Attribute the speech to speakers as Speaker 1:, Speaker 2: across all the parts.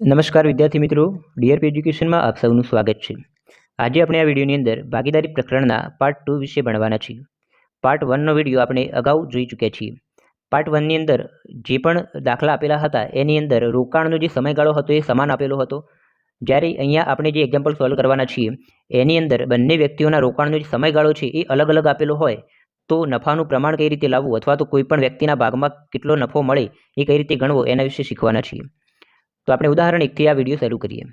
Speaker 1: નમસ્કાર વિદ્યાર્થી મિત્રો. ડીઆરપી એજ્યુકેશનમાં આપ સૌનું સ્વાગત છે. આજે આપણે આ વિડીયોની અંદર ભાગીદારી પ્રકરણના પાર્ટ ટુ વિશે ભણવાના છીએ. પાર્ટ વનનો વીડિયો આપણે અગાઉ જોઈ ચૂક્યા છીએ. પાર્ટ વનની અંદર જે પણ દાખલા આપેલા હતા, એની અંદર રોકાણનો જે સમયગાળો હતો એ સમાન આપેલો હતો. જ્યારે અહીંયા આપણે જે એક્ઝામ્પલ સોલ્વ કરવાના છીએ, એની અંદર બંને વ્યક્તિઓના રોકાણનો જે સમયગાળો છે એ અલગ અલગ આપેલો હોય, તો નફાનું પ્રમાણ કઈ રીતે લાવવું અથવા તો કોઈ પણ વ્યક્તિના ભાગમાં કેટલો નફો મળે એ કઈ રીતે ગણવો એના વિશે શીખવાના છીએ. તો આપણે ઉદાહરણ એકથી આ વીડિયો શરૂ કરીએ.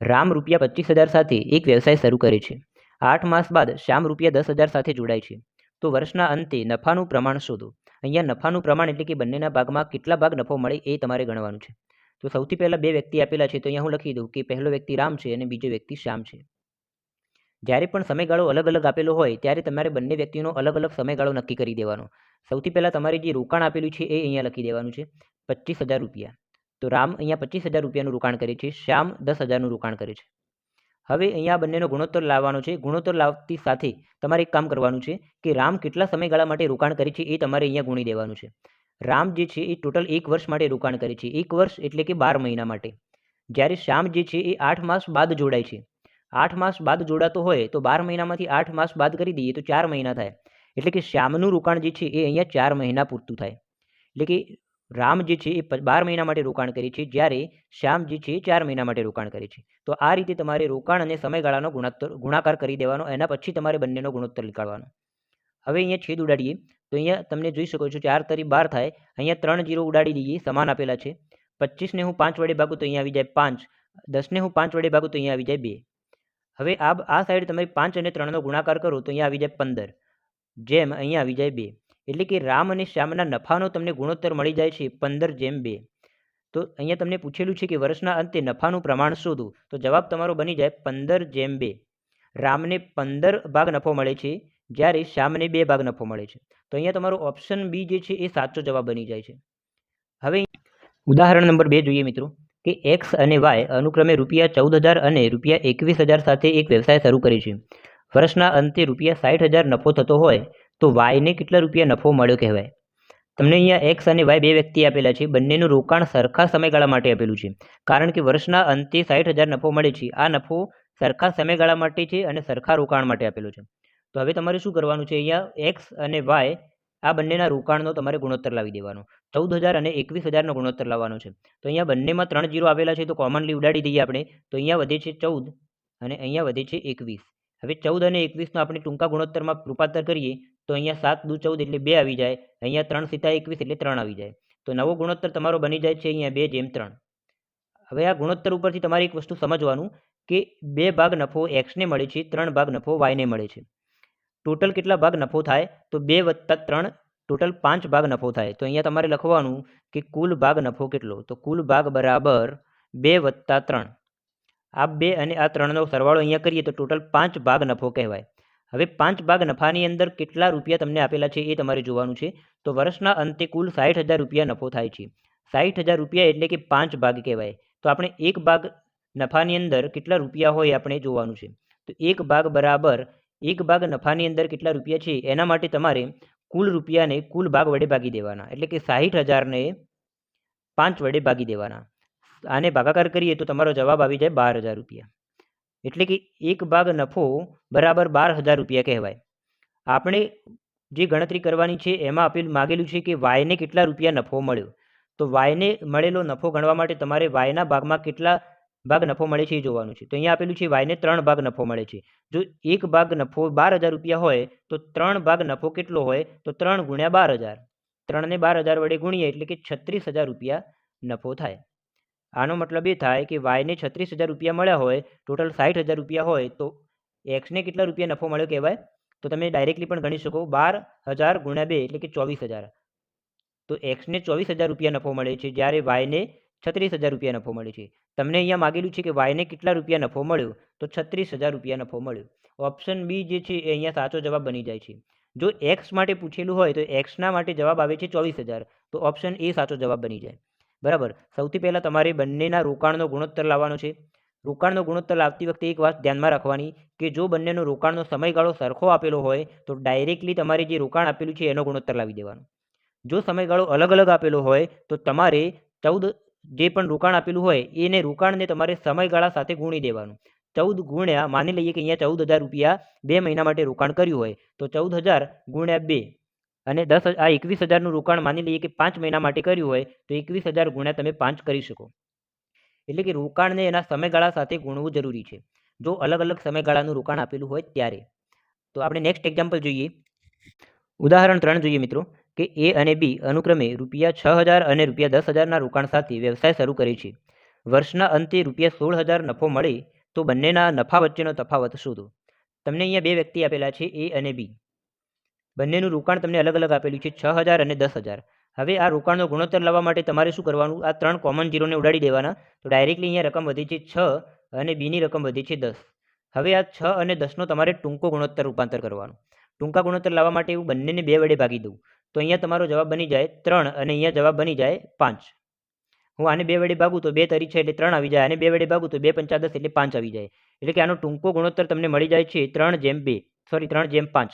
Speaker 1: રામ રૂપિયા પચીસ હજાર સાથે એક વ્યવસાય શરૂ કરે છે. આઠ માસ બાદ શ્યામ રૂપિયા દસ હજાર સાથે જોડાય છે. તો વર્ષના અંતે નફાનું પ્રમાણ શોધો. અહીંયા નફાનું પ્રમાણ એટલે કે બંનેના ભાગમાં કેટલા ભાગ નફો મળે એ તમારે ગણવાનું છે. તો સૌથી પહેલાં બે વ્યક્તિ આપેલા છે તો અહીંયા હું લખી દઉં કે પહેલો વ્યક્તિ રામ છે અને બીજો વ્યક્તિ શ્યામ છે. જ્યારે પણ સમયગાળો અલગ અલગ આપેલો હોય ત્યારે તમારે બંને વ્યક્તિનો અલગ અલગ સમયગાળો નક્કી કરી દેવાનો. સૌથી પહેલાં તમારે જે રોકાણ આપેલું છે એ અહીંયા લખી દેવાનું છે. પચીસ હજાર રૂપિયા. તો રામ અહીંયા પચીસ હજાર રૂપિયાનું રોકાણ કરે છે, શ્યામ દસ હજારનું રોકાણ કરે છે. હવે અહીંયા બંનેનો ગુણોત્તર લાવવાનો છે, ગુણોત્તર લાવતી સાથે તમારે એક કામ કરવાનું છે કે રામ કેટલા સમયગાળા માટે રોકાણ કરે છે એ તમારે અહીંયા ગુણી દેવાનું છે. રામ જે છે એ ટોટલ એક વર્ષ માટે રોકાણ કરે છે, એક વર્ષ એટલે કે બાર મહિના માટે. જ્યારે શ્યામ જે છે એ આઠ માસ બાદ જોડાય છે. આઠ માસ બાદ જોડાતો હોય તો બાર મહિનામાંથી આઠ માસ બાદ કરી દઈએ તો ચાર મહિના થાય. એટલે કે શ્યામનું રોકાણ જે છે એ અહીંયા ચાર મહિના પૂરતું થાય. એટલે કે રામ જે છે એ બાર મહિના માટે રોકાણ કરી છે, જ્યારે શ્યામજી છે એ ચાર મહિના માટે રોકાણ કરી છે. તો આ રીતે તમારે રોકાણ અને સમયગાળાનો ગુણોત્તર, ગુણાકાર કરી દેવાનો, એના પછી તમારે બંનેનો ગુણોત્તર નીકાળવાનો. હવે અહીંયા છેદ ઉડાડીએ, તો અહીંયા તમને જોઈ શકો છો ચાર તરી બાર થાય, અહીંયા ત્રણ જીરો ઉડાડી દઈએ, સમાન આપેલા છે. પચીસને હું પાંચ વડે ભાગું તો અહીંયા આવી જાય પાંચ દસને હું પાંચ વડે ભાગું તો અહીંયા આવી જાય બે. હવે આ આ સાઈડ તમે પાંચ અને ત્રણનો ગુણાકાર કરો તો અહીંયા આવી જાય પંદર. જેમ અહીંયા આવી જાય બે. એટલે કે રામ અને શ્યામના નફાનો તમને ગુણોત્તર મળી જાય છે પંદર જેમ બે. તો અહીંયા તમને પૂછેલું છે કે વર્ષના અંતે નફાનું પ્રમાણ શોધો. તો જવાબ તમારો બની જાય પંદર જેમ બે. રામને પંદર ભાગ નફો મળે છે, જ્યારે શ્યામને બે ભાગ નફો મળે છે. તો અહીંયા તમારો ઓપ્શન બી જે છે એ સાચો જવાબ બની જાય છે. હવે ઉદાહરણ નંબર બે જોઈએ મિત્રો, કે એક્સ અને વાય અનુક્રમે રૂપિયા ચૌદ હજાર અને રૂપિયા એકવીસ હજાર સાથે એક વ્યવસાય શરૂ કરે છે. વર્ષના અંતે રૂપિયા સાઠ હજાર નફો થતો હોય તો વાયને કેટલા રૂપિયા નફો મળ્યો કહેવાય? તમને અહીંયા એક્સ અને વાય બે વ્યક્તિ આપેલા છે. બંનેનું રોકાણ સરખા સમયગાળા માટે આપેલું છે. કારણ કે વર્ષના અંતે સાઠ હજાર નફો મળે છે. આ નફો સરખા સમયગાળા માટે છે અને સરખા રોકાણ માટે આપેલો છે. તો હવે તમારે શું કરવાનું છે અહીંયા? એક્સ અને વાય આ બંનેના રોકાણનો તમારે ગુણોત્તર લાવી દેવાનો. ચૌદ હજાર અને એકવીસ હજારનો ગુણોત્તર લાવવાનો છે. તો અહીંયા બંનેમાં ત્રણ જીરો આવેલા છે તો કોમનલી ઉડાડી દઈએ આપણે. તો અહીંયા વધે છે ચૌદ અને અહીંયા વધે છે એકવીસ. હવે ચૌદ અને એકવીસનો આપણે ટૂંકા ગુણોત્તરમાં રૂપાંતર કરીએ. તો અહીંયા સાત દુ ચૌદ એટલે બે આવી જાય, અહીંયા ત્રણ સીતા એકવીસ એટલે ત્રણ આવી જાય. તો નવો ગુણોત્તર તમારો બની જાય છે અહીંયા બે જેમ ત્રણ. હવે આ ગુણોત્તર ઉપરથી તમારે એક વસ્તુ સમજવાનું કે બે ભાગ નફો એક્સને મળે છે, ત્રણ ભાગ નફો વાયને મળે છે. ટોટલ કેટલા ભાગ નફો થાય, તો બે વત્તા ત્રણ, ટોટલ પાંચ ભાગ નફો થાય. તો અહીંયા તમારે લખવાનું કે કુલ ભાગ નફો કેટલો? તો કુલ ભાગ બરાબર બે વત્તા ત્રણ. આ બે અને આ ત્રણનો સરવાળો અહીંયા કરીએ તો ટોટલ પાંચ ભાગ નફો કહેવાય. હવે પાંચ ભાગ નફાની અંદર કેટલા રૂપિયા તમને આપેલા છે એ તમારે જોવાનું છે. તો વર્ષના અંતે કુલ સાઠ હજાર રૂપિયા નફો થાય છે. સાઠ હજાર રૂપિયા એટલે કે પાંચ ભાગ કહેવાય. તો આપણે એક ભાગ નફાની અંદર કેટલા રૂપિયા હોય આપણે જોવાનું છે. તો એક ભાગ બરાબર એક ભાગ નફાની અંદર કેટલા રૂપિયા છે એના માટે તમારે કુલ રૂપિયાને કુલ ભાગ વડે ભાગી દેવાના. એટલે કે સાહીઠ હજારને પાંચ વડે ભાગી દેવાના. આને ભાગાકાર કરીએ તો તમારો જવાબ આવી જાય બાર હજાર રૂપિયા. એટલે કે એક ભાગ નફો બરાબર બાર હજાર રૂપિયા કહેવાય. આપણે જે ગણતરી કરવાની છે, એમાં આપેલ માગેલું છે કે વાયને કેટલા રૂપિયા નફો મળ્યો. તો વાયને મળેલો નફો ગણવા માટે તમારે વાયના ભાગમાં કેટલા ભાગ નફો મળે છે એ જોવાનું છે. તો અહીંયા આપેલું છે વાયને ત્રણ ભાગ નફો મળે છે. જો એક ભાગ નફો બાર હજાર રૂપિયા હોય, તો ત્રણ ભાગ નફો કેટલો હોય? તો ત્રણ ગુણ્યા બાર હજાર. ત્રણને બાર હજાર વડે ગુણીએ એટલે કે છત્રીસ હજાર રૂપિયા નફો થાય. આનો મતલબ એ થાય કે વાયને છત્રીસ હજાર રૂપિયા મળ્યા હોય ટોટલ સાઠ હજાર રૂપિયા હોય, તો એક્સને કેટલા રૂપિયા નફો મળ્યો કહેવાય? તો તમે ડાયરેક્ટલી પણ ગણી શકો, બાર હજાર ગુણ્યા બે એટલે કે ચોવીસ હજાર. તો એક્સને ચોવીસ હજાર રૂપિયા નફો મળે છે, જ્યારે વાયને છત્રીસ હજાર રૂપિયા નફો મળે છે. તમને અહીંયા માગેલું છે કે વાયને કેટલા રૂપિયા નફો મળ્યો, તો છત્રીસ હજાર રૂપિયા નફો મળ્યો. ઓપ્શન બી જે છે એ અહીંયા સાચો જવાબ બની જાય છે. જો એક્સ માટે પૂછેલું હોય, તો એક્સના માટે જવાબ આવે છે ચોવીસ હજાર. તો ઓપ્શન એ સાચો જવાબ બની જાય. બરાબર. સૌથી પહેલાં તમારે બંનેના રોકાણનો ગુણોત્તર લાવવાનો છે. રોકાણનો ગુણોત્તર લાવતી વખતે એક વાત ધ્યાનમાં રાખવાની કે જો બંનેનો રોકાણનો સમયગાળો સરખો આપેલો હોય તો ડાયરેક્ટલી તમારે જે રોકાણ આપેલું છે એનો ગુણોત્તર લાવી દેવાનો. જો સમયગાળો અલગ અલગ આપેલો હોય તો તમારે ચૌદ જે પણ રોકાણ આપેલું હોય એને રોકાણને તમારે સમયગાળા સાથે ગુણી દેવાનું. ચૌદ ગુણ્યા માની લઈએ કે અહીંયા ચૌદ હજાર રૂપિયા બે મહિના માટે રોકાણ કર્યું હોય તો ચૌદ હજાર ગુણ્યા બે અને દસ આ એકવીસ હજારનું રોકાણ માની લઈએ કે પાંચ મહિના માટે કર્યું હોય, તો એકવીસ હજાર ગુણ્યા તમે પાંચ કરી શકો. એટલે કે રોકાણને એના સમયગાળા સાથે ગુણવું જરૂરી છે. જો અલગ અલગ સમયગાળાનું રોકાણ આપેલું હોય ત્યારે. તો આપણે નેક્સ્ટ એક્ઝામ્પલ જોઈએ. ઉદાહરણ ત્રણ જોઈએ મિત્રો, કે એ અને બી અનુક્રમે રૂપિયા છ હજાર અને રૂપિયા દસ હજારના રોકાણ સાથે વ્યવસાય શરૂ કરે છે. વર્ષના અંતે રૂપિયા સોળ હજાર નફો મળે, તો બંનેના નફા વચ્ચેનો તફાવત શોધો. તમને અહીંયા બે વ્યક્તિ આપેલા છે, એ અને બી. બંનેનું રોકાણ તમને અલગ અલગ આપેલું છે, છ હજાર અને દસ હજાર. હવે આ રોકાણનો ગુણોત્તર લાવવા માટે તમારે શું કરવાનું? આ ત્રણ કોમન જીરોને ઉડાડી દેવાના. તો ડાયરેક્ટલી અહીંયા રકમ વધી છે છ અને બીની રકમ વધી છે દસ. હવે આ છ અને દસનો તમારે ટૂંકો ગુણોત્તર રૂપાંતર કરવાનું. ટૂંકા ગુણોત્તર લાવવા માટે હું બંનેને બે વડે ભાગી દઉં. તો અહીંયા તમારો જવાબ બની જાય ત્રણ અને અહીંયા જવાબ બની જાય પાંચ. હું આને બે વડે ભાગું તો બે તરી છે એટલે ત્રણ આવી જાય. અને બે વડે ભાગું તો બે પંચા એટલે પાંચ આવી જાય. એટલે કે આનો ટૂંકો ગુણોત્તર તમને મળી જાય છે ત્રણ જેમ બે. સોરી ત્રણ જેમ પાંચ.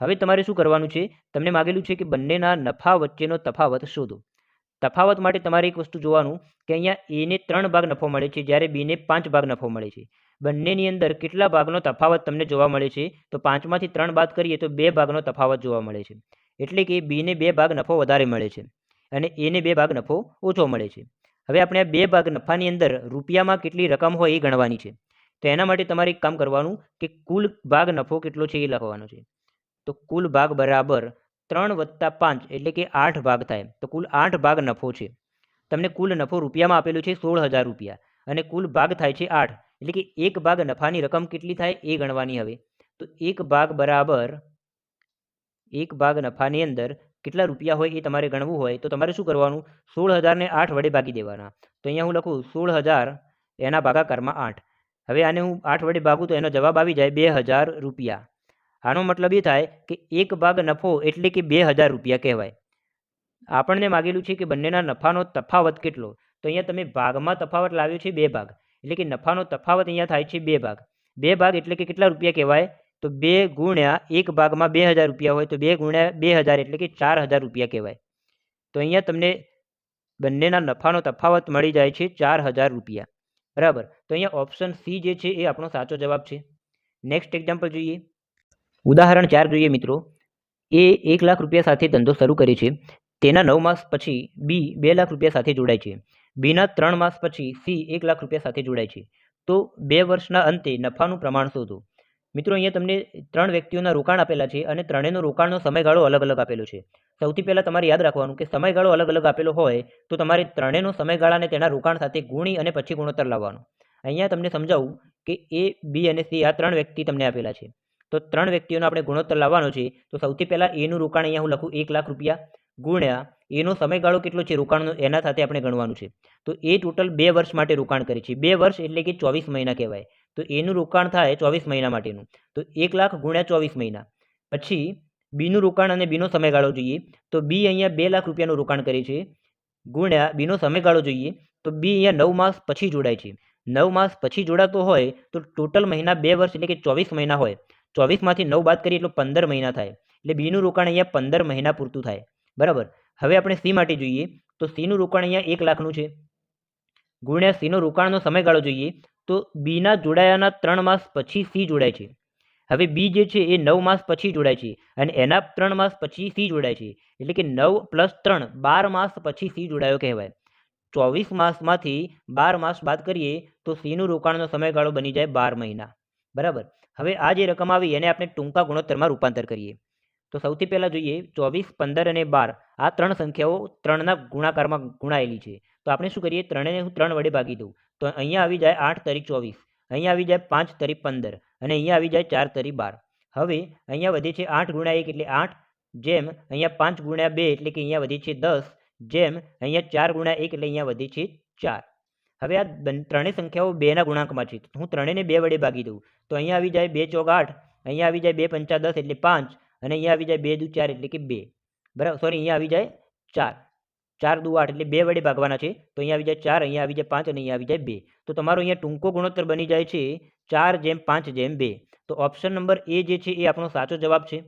Speaker 1: હવે તમારે શું કરવાનું છે? તમને માગેલું છે કે બંનેના નફા વચ્ચેનો તફાવત શોધો. તફાવત માટે તમારે એક વસ્તુ જોવાનું કે અહીંયા એને ત્રણ ભાગ નફો મળે છે, જ્યારે બીને પાંચ ભાગ નફો મળે છે. બંનેની અંદર કેટલા ભાગનો તફાવત તમને જોવા મળે છે? તો પાંચમાંથી ત્રણ બાદ કરીએ તો બે ભાગનો તફાવત જોવા મળે છે. એટલે કે બીને બે ભાગ નફો વધારે મળે છે અને એને બે ભાગ નફો ઓછો મળે છે. હવે આપણે આ બે ભાગ નફાની અંદર રૂપિયામાં કેટલી રકમ હોય એ ગણવાની છે. તો એના માટે તમારે એક કામ કરવાનું કે કુલ ભાગ નફો કેટલો છે એ લખવાનો છે. તો કુલ ભાગ બરાબર ત્રણ વત્તા પાંચ, એટલે કે આઠ ભાગ થાય. તો કુલ આઠ ભાગ નફો છે. તમને કુલ નફો રૂપિયામાં આપેલો છે સોળ હજાર રૂપિયા અને કુલ ભાગ થાય છે આઠ, એટલે કે એક ભાગ નફાની રકમ કેટલી થાય એ ગણવાની હવે. તો એક ભાગ બરાબર, એક ભાગ નફાની અંદર કેટલા રૂપિયા હોય એ તમારે ગણવું હોય, તો તમારે શું કરવાનું? સોળ હજારને આઠ વડે ભાગી દેવાના. તો અહીંયા હું લખું, સોળ હજાર એના ભાગાકારમાં આઠ. હવે આને હું આઠ વડે ભાગું તો એનો જવાબ આવી જાય બે હજાર રૂપિયા. આનો મતલબ એ થાય કે એક ભાગ નફો એટલે કે બે હજાર રૂપિયા કહેવાય. આપણને માગેલું છે કે બંનેના નફાનો તફાવત કેટલો? તો અહીંયા તમે ભાગમાં તફાવત લાવ્યો છે બે ભાગ. એટલે કે નફાનો તફાવત અહીંયા થાય છે બે ભાગ. બે ભાગ એટલે કે કેટલા રૂપિયા કહેવાય? તો બે ગુણ્યા એક ભાગમાં બે હજાર રૂપિયા હોય તો બે ગુણ્યા બે હજાર એટલે કે ચાર હજાર રૂપિયા કહેવાય. તો અહીંયા તમને બંનેના નફાનો તફાવત મળી જાય છે ચાર હજાર રૂપિયા. બરાબર? તો અહીંયા ઓપ્શન સી જે છે એ આપણો સાચો જવાબ છે. નેક્સ્ટ એક્ઝામ્પલ જોઈએ. ઉદાહરણ ચાર જોઈએ મિત્રો. એ એક લાખ રૂપિયા સાથે ધંધો શરૂ કરે છે. તેના નવ માસ પછી બી બે લાખ રૂપિયા સાથે જોડાય છે. બીના ત્રણ માસ પછી સી એક લાખ રૂપિયા સાથે જોડાય છે. તો બે વર્ષના અંતે નફાનું પ્રમાણ શોધો. મિત્રો, અહીંયા તમને ત્રણ વ્યક્તિઓના રોકાણ આપેલા છે અને ત્રણેયનો રોકાણનો સમયગાળો અલગ અલગ આપેલો છે. સૌથી પહેલાં તમારે યાદ રાખવાનું કે સમયગાળો અલગ અલગ આપેલો હોય તો તમારે ત્રણેયનો સમયગાળાને તેના રોકાણ સાથે ગુણી અને પછી ગુણોત્તર લાવવાનો. અહીંયા તમને સમજાવું કે એ, બી અને સી આ ત્રણ વ્યક્તિ તમને આપેલા છે. તો ત્રણ વ્યક્તિઓનો આપણે ગુણોત્તર લાવવાનો છે. તો સૌથી પહેલાં એનું રોકાણ અહીંયા હું લખું એક લાખ રૂપિયા ગુણ્યા એનો સમયગાળો કેટલો છે રોકાણનો એના સાથે આપણે ગણવાનું છે. તો એ ટોટલ બે વર્ષ માટે રોકાણ કરે છે. બે વર્ષ એટલે કે ચોવીસ મહિના કહેવાય. તો એનું રોકાણ થાય ચોવીસ મહિના માટેનું. તો એક લાખ ગુણ્યા ચોવીસ મહિના. પછી બીનું રોકાણ અને બીનો સમયગાળો જોઈએ. તો બી અહીંયા બે લાખ રૂપિયાનું રોકાણ કરે છે. ગુણ્યા બીનો સમયગાળો જોઈએ. તો બી અહીંયા નવ માસ પછી જોડાય છે. નવ માસ પછી જોડાતો હોય તો ટોટલ મહિના બે વર્ષ એટલે કે ચોવીસ મહિના હોય. ચોવીસમાંથી નવ બાદ કરીએ એટલે પંદર મહિના થાય. એટલે બીનું રોકાણ અહીંયા પંદર મહિના પૂરતું થાય. બરાબર? હવે આપણે સી માટે જોઈએ, તો સીનું રોકાણ અહીંયા એક લાખનું છે. ગુણ્યા સીનો રોકાણનો સમયગાળો જોઈએ, તો બીના જોડાયાના ત્રણ માસ પછી સી જોડાય છે. હવે બી જે છે એ નવ માસ પછી જોડાય છે અને એના ત્રણ માસ પછી સી જોડાય છે. એટલે કે નવ પ્લસ ત્રણ, બાર માસ પછી સી જોડાયો કહેવાય. ચોવીસ માસમાંથી બાર માસ બાદ કરીએ, તો સીનું રોકાણનો સમયગાળો બની જાય બાર મહિના. બરાબર? હવે આ જે રકમ આવી એને આપણે ટૂંકા ગુણોત્તરમાં રૂપાંતર કરીએ. તો સૌથી પહેલાં જોઈએ ચોવીસ, પંદર અને બાર. આ ત્રણ સંખ્યાઓ ત્રણના ગુણાકારમાં ગુણાયેલી છે. તો આપણે શું કરીએ? ત્રણેને હું ત્રણ વડે ભાગી દઉં. તો અહીંયા આવી જાય આઠ તરી ચોવીસ. અહીંયા આવી જાય પાંચ તરી પંદર. અને અહીંયા આવી જાય ચાર તરી બાર. હવે અહીંયા વધે છે આઠ ગુણ્યા એક એટલે આઠ. જેમ અહીંયા પાંચ ગુણ્યા બે એટલે કે અહીંયા વધે છે દસ. જેમ અહીંયા ચાર ગુણ્યા એક એટલે અહીંયા વધે છે ચાર. હવે આ ત્રણેય સંખ્યાઓ બેના ગુણાંકમાં છે. હું ત્રણેયને બે વડે ભાગી દઉં. તો અહીંયા આવી જાય બે ચોક આઠ, અહીંયા આવી જાય બે પંચા દસ એટલે પાંચ, અને અહીંયા આવી જાય બે દુ ચાર એટલે કે બે. બરાબર? સોરી, અહીંયા આવી જાય ચાર. ચાર દુ આઠ એટલે બે વડે ભાગવાના છે. તો અહીંયા આવી જાય ચાર, અહીંયા આવી જાય પાંચ અને અહીંયા આવી જાય બે. તો તમારો અહીંયા ટૂંકો ગુણોત્તર બની જાય છે ચાર જેમ પાંચ જેમ બે. તો ઓપ્શન નંબર એ જે છે એ આપણો સાચો જવાબ છે.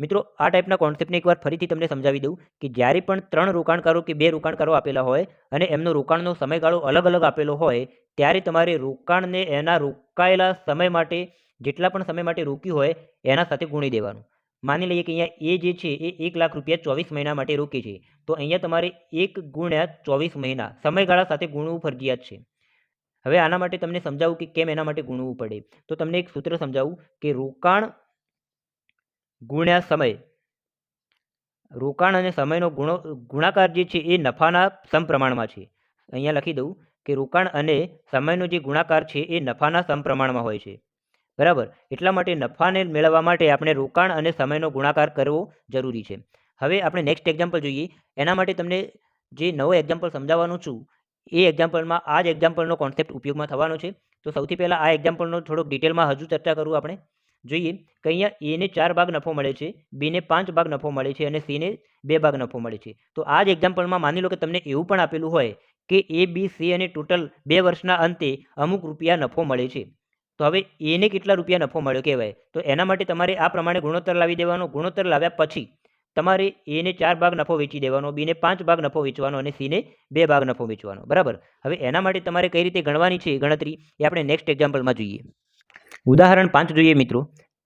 Speaker 1: મિત્રો, આ ટાઈપના કોન્સેપ્ટને એકવાર ફરીથી તમને સમજાવી દઉં કે જ્યારે પણ ત્રણ રોકાણકારો કે બે રોકાણકારો આપેલા હોય અને એમનો રોકાણનો સમયગાળો અલગ અલગ આપેલો હોય, ત્યારે તમારે રોકાણને એના રોકાયેલા સમય માટે, જેટલા પણ સમય માટે રોક્યું હોય, એના સાથે ગુણી દેવાનું. માની લઈએ કે અહીંયા એ જે છે, એ એક લાખ રૂપિયા ચોવીસ મહિના માટે રોકે છે. તો અહીંયા તમારે એક ગુણ્યા ચોવીસ મહિના સમયગાળા સાથે ગુણવું ફરજિયાત છે. હવે આના માટે તમને સમજાવું કે કેમ એના માટે ગુણવું પડે. તો તમને એક સૂત્ર સમજાવું કે રોકાણ ગુણ્યા સમય. રોકાણ અને સમયનો ગુણો, ગુણાકાર જે છે એ નફાના સમપ્રમાણમાં છે. અહીંયા લખી દઉં કે રોકાણ અને સમયનો જે ગુણાકાર છે એ નફાના સમપ્રમાણમાં હોય છે. બરાબર? એટલા માટે નફાને મેળવવા માટે આપણે રોકાણ અને સમયનો ગુણાકાર કરવો જરૂરી છે. હવે આપણે નેક્સ્ટ એક્ઝામ્પલ જોઈએ. એના માટે તમને જે નવો એક્ઝામ્પલ સમજાવવાનું છું, એ એક્ઝામ્પલમાં આ જ એક્ઝામ્પલનો કોન્સેપ્ટ ઉપયોગમાં થવાનો છે. તો સૌથી પહેલાં આ એક્ઝામ્પલનો થોડોક ડિટેલમાં હજુ ચર્ચા કરું આપણે. જોઈએ, કે અહીંયા એને ચાર ભાગ નફો મળે છે બીને પાંચ ભાગ નફો મળે છે અને સીને બે ભાગ નફો મળે છે. તો આ જ એક્ઝામ્પલમાં માની લો કે તમને એવું પણ આપેલું હોય કે એ બી સી અને ટોટલ બે વર્ષના અંતે અમુક રૂપિયા નફો મળે છે. તો હવે એને કેટલા રૂપિયા નફો મળ્યો કહેવાય? તો એના માટે તમારે આ પ્રમાણે ગુણોત્તર લાવી દેવાનો. ગુણોત્તર લાવ્યા પછી તમારે એને ચાર ભાગ નફો વેચી દેવાનો બીને પાંચ ભાગ નફો વેચવાનો અને સીને બે ભાગ નફો વેચવાનો. બરાબર? હવે એના માટે તમારે કઈ રીતે ગણવાની છે ગણતરી એ આપણે નેક્સ્ટ એક્ઝામ્પલમાં જોઈએ. ઉદાહરણ પાંચ જોઈએ મિત્રો.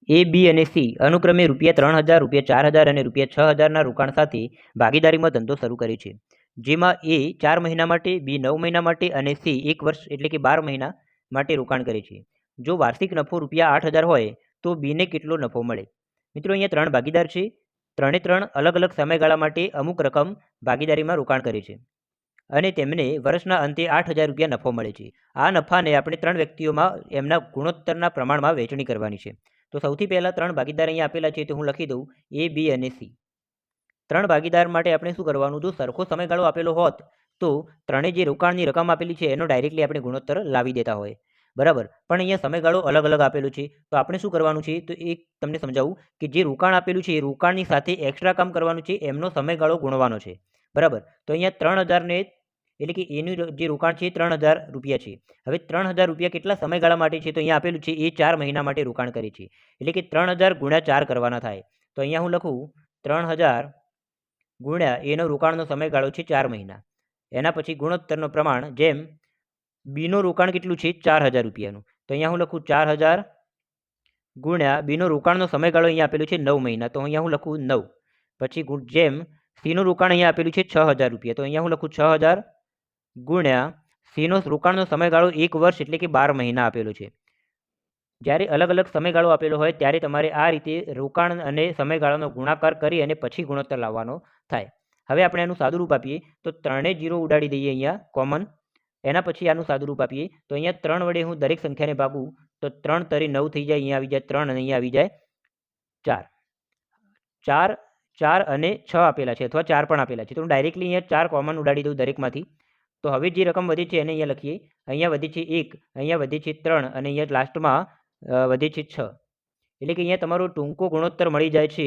Speaker 1: એ બી અને સી અનુક્રમે રૂપિયા ત્રણ હજાર, રૂપિયા ચાર હજાર અને રૂપિયા છ હજારના રોકાણ સાથે ભાગીદારીમાં ધંધો શરૂ કરે છે. જેમાં એ ચાર મહિના માટે બી નવ મહિના માટે અને સી એક વર્ષ એટલે કે બાર મહિના માટે રોકાણ કરે છે. જો વાર્ષિક નફો રૂપિયા આઠ હજાર હોય, તો બીને કેટલો નફો મળે? મિત્રો, અહીંયા ત્રણ ભાગીદાર છે. ત્રણે ત્રણ અલગ અલગ સમયગાળા માટે અમુક રકમ ભાગીદારીમાં રોકાણ કરે છે. અને તેમને વર્ષના અંતે આઠ હજાર રૂપિયા નફો મળે છે. આ નફાને આપણે ત્રણ વ્યક્તિઓમાં એમના ગુણોત્તરના પ્રમાણમાં વહેંચણી કરવાની છે. તો સૌથી પહેલાં ત્રણ ભાગીદાર અહીંયા આપેલા છે તો હું લખી દઉં. એ બી અને સી ત્રણ ભાગીદાર માટે આપણે શું કરવાનું? જો સરખો સમયગાળો આપેલો હોત, તો ત્રણેય જે રોકાણની રકમ આપેલી છે એનો ડાયરેક્ટલી આપણે ગુણોત્તર લાવી દેતા હોય. બરાબર? પણ અહીંયા સમયગાળો અલગ અલગ આપેલો છે. તો આપણે શું કરવાનું છે? તો એ તમને સમજાવું કે જે રોકાણ આપેલું છે એ રોકાણની સાથે એક્સ્ટ્રા કામ કરવાનું છે. એમનો સમયગાળો ગુણવાનો છે. બરાબર? તો અહીંયા ત્રણ હજારને એટલે કે એનું જે રોકાણ છે ત્રણ હજાર રૂપિયા છે. હવે ત્રણ હજાર રૂપિયા કેટલા સમયગાળા માટે છે? તો અહીંયા આપેલું છે, એ ચાર મહિના માટે રોકાણ કરે છે. એટલે કે ત્રણ હજાર ગુણ્યા ચાર કરવાના થાય. તો અહીંયા હું લખું, ત્રણ હજાર ગુણ્યા એનો રોકાણનો સમયગાળો છે ચાર મહિના. એના પછી ગુણોત્તરનું પ્રમાણ જેમ બીનું રોકાણ કેટલું છે? ચાર હજાર રૂપિયાનું. તો અહીંયા હું લખું, ચાર હજાર ગુણ્યા બીનું રોકાણનો સમયગાળો અહીંયા આપેલું છે નવ મહિના. તો અહીંયા હું લખું નવ. પછી જેમ સીનું રોકાણ અહીંયા આપેલું છે છ હજાર રૂપિયા. તો અહીંયા હું લખું છ હજાર ગુણ્યા સીનો રોકાણનો સમયગાળો એક વર્ષ એટલે કે બાર મહિના આપેલો છે. જ્યારે અલગ અલગ સમયગાળો આપેલો હોય ત્યારે તમારે આ રીતે રોકાણ અને સમયગાળાનો ગુણાકાર કરી અને પછી ગુણોત્તર લાવવાનો થાય. હવે આપણે આનું સાદું રૂપ આપીએ, તો ત્રણેય જીરો ઉડાડી દઈએ અહીંયા કોમન. એના પછી આનું સાદું રૂપ આપીએ, તો અહીંયા ત્રણ વડે હું દરેક સંખ્યાને ભાગું, તો ત્રણ તરી નવ થઈ જાય, અહીંયા આવી જાય ત્રણ અને અહીંયા આવી જાય ચાર. ચાર ચાર અને છ આપેલા છે, અથવા ચાર પણ આપેલા છે. તો હું ડાયરેક્ટલી અહીંયા ચાર કોમન ઉડાડી દઉં દરેકમાંથી. તો હવે જે રકમ વધી છે એને અહીંયા લખીએ. અહીંયા વધી છે એક, અહીંયા વધી છે ત્રણ અને અહીંયા લાસ્ટમાં વધી છે છ. એટલે કે અહીંયા તમારો ટૂંકો ગુણોત્તર મળી જાય છે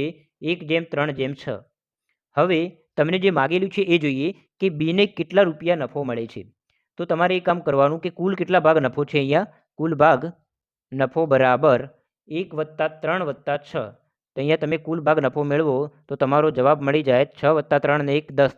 Speaker 1: એક જેમ ત્રણ જેમ છ. હવે તમને જે માગેલું છે એ જોઈએ કે બીને કેટલા રૂપિયા નફો મળે છે. તો તમારે એ કામ કરવાનું કે કુલ કેટલા ભાગ નફો છે અહીંયા? કુલ ભાગ નફો બરાબર એક વત્તા ત્રણ વત્તા છ. તો અહીંયા તમે કુલ ભાગ નફો મેળવો તો તમારો જવાબ મળી જાય છ વત્તા ત્રણ ને એક દસ.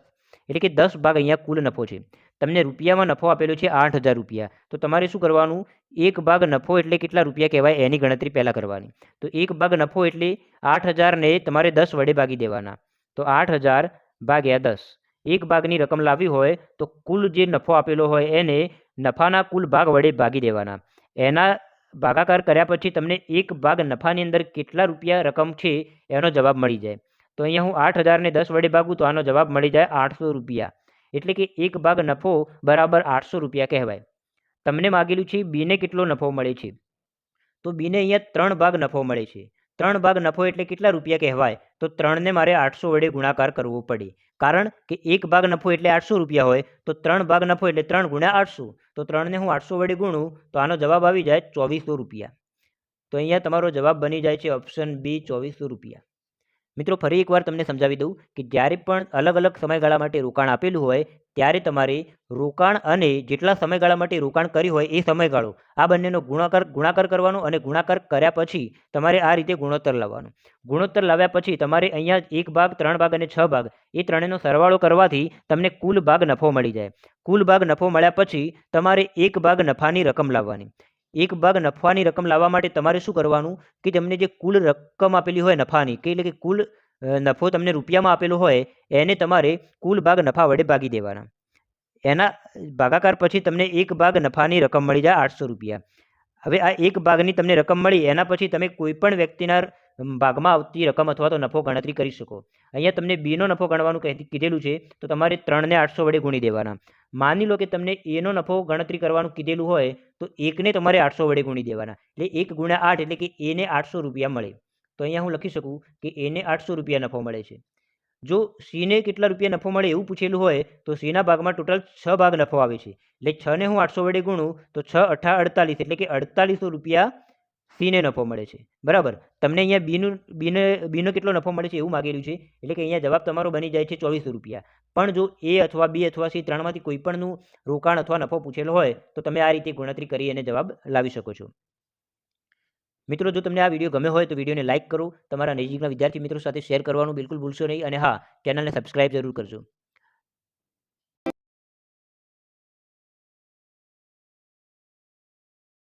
Speaker 1: એટલે કે દસ ભાગ અહીંયા કુલ નફો છે. તમને રૂપિયામાં નફો આપેલો છે આઠ હજાર રૂપિયા. તો તમારે શું કરવાનું? એક ભાગ નફો એટલે કેટલા રૂપિયા કહેવાય? એની ગણતરી પહેલાં કરવાની. તો એક ભાગ નફો એટલે આઠ હજારને તમારે દસ વડે ભાગી દેવાના. તો આઠ હજાર ભાગ્યા દસ. એક ભાગની રકમ લાવવી હોય તો કુલ જે નફો આપેલો હોય એને નફાના કુલ ભાગ વડે ભાગી દેવાના. એના ભાગાકાર કર્યા પછી તમને એક ભાગ નફાની અંદર કેટલા રૂપિયા રકમ છે એનો જવાબ મળી જાય. તો અહીંયા હું આઠ હજારને દસ વડે ભાગું તો આનો જવાબ મળી જાય આઠસો રૂપિયા. એટલે કે એક ભાગ નફો બરાબર આઠસો રૂપિયા કહેવાય. તમને માગેલું છે બીને કેટલો નફો મળે છે? તો બીને અહીંયા ત્રણ ભાગ નફો મળે છે. ત્રણ ભાગ નફો એટલે કેટલા રૂપિયા કહેવાય? તો ત્રણને મારે આઠસો વડે ગુણાકાર કરવો પડે. કારણ કે એક ભાગ નફો એટલે આઠસો રૂપિયા હોય, તો ત્રણ ભાગ નફો એટલે ત્રણ ગુણ્યા આઠસો. તો ત્રણને હું આઠસો વડે ગુણું, તો આનો જવાબ આવી જાય ચોવીસો રૂપિયા. તો અહીંયા તમારો જવાબ બની જાય છે ઓપ્શન બી ચોવીસો રૂપિયા. મિત્રો, ફરી એકવાર તમને સમજાવી દઉં કે જ્યારે પણ અલગ અલગ સમયગાળા માટે રોકાણ આપેલું હોય, ત્યારે તમારે રોકાણ અને જેટલા સમયગાળા માટે રોકાણ કર્યું હોય એ સમયગાળો, આ બંનેનો ગુણાકાર ગુણાકાર કરવાનો અને ગુણાકાર કર્યા પછી તમારે આ રીતે ગુણોત્તર લાવવાનો. ગુણોત્તર લાવ્યા પછી તમારે અહીંયા એક ભાગ, ત્રણ ભાગ અને છ ભાગ, એ ત્રણેયનો સરવાળો કરવાથી તમને કુલ ભાગ નફો મળી જાય. કુલ ભાગ નફો મળ્યા પછી તમારે એક ભાગ નફાની રકમ લાવવાની. એક ભાગ નફાની રકમ લાવવા માટે તમારે શું કરવાનું? કે તમને જે કુલ રકમ આપેલી હોય નફાની, કે એટલે કે કુલ નફો તમને રૂપિયામાં આપેલો હોય, એને તમારે કુલ ભાગ નફા વડે ભાગી દેવાના. એના ભાગાકાર પછી તમને એક ભાગ નફાની રકમ મળી જાય આઠસો રૂપિયા. હવે આ એક ભાગની તમને રકમ મળી, એના પછી તમે કોઈપણ વ્યક્તિના ભાગમાં આવતી રકમ અથવા તો નફો ગણતરી કરી શકો. અહીંયા તમને બીનો નફો ગણવાનું કહે, કીધેલું છે, તો તમારે ત્રણને આઠસો વડે ગુણી દેવાના. માની લો કે તમને એનો નફો ગણતરી કરવાનું કીધેલું હોય, તો એકને તમારે આઠસો વડે ગુણી દેવાના. એટલે એક ગુણ્યા આઠ એટલે કે એને આઠસો રૂપિયા મળે. તો અહીંયા હું લખી શકું કે એને આઠસો રૂપિયા નફો મળે છે. જો સીને કેટલા રૂપિયા નફો મળે એવું પૂછેલું હોય, તો સીના ભાગમાં ટોટલ છ ભાગ નફો આવે છે. એટલે છને હું આઠસો વડે ગુણું, તો છ અઠા અડતાલીસ, એટલે કે અડતાલીસો રૂપિયા સીને નફો મળે છે. બરાબર? તમને અહીંયા બીનું, બીને, બીનો કેટલો નફો મળે છે એવું માગેલું છે, એટલે કે અહીંયા જવાબ તમારો બની જાય છે ચોવીસો રૂપિયા. પણ જો એ અથવા બી અથવા સી ત્રણમાંથી કોઈ પણનું રોકાણ અથવા નફો પૂછેલો હોય, તો તમે આ રીતે ગણતરી કરી અને જવાબ લાવી શકો છો. મિત્રો, જો તમને આ વીડિયો ગમ્યો હોય તો વિડીયોને લાઇક કરો. તમારા નજીકના વિદ્યાર્થી મિત્રો સાથે શેર કરવાનું બિલકુલ ભૂલશો નહીં. અને હા, ચેનલને સબસ્ક્રાઇબ જરૂર કરજો.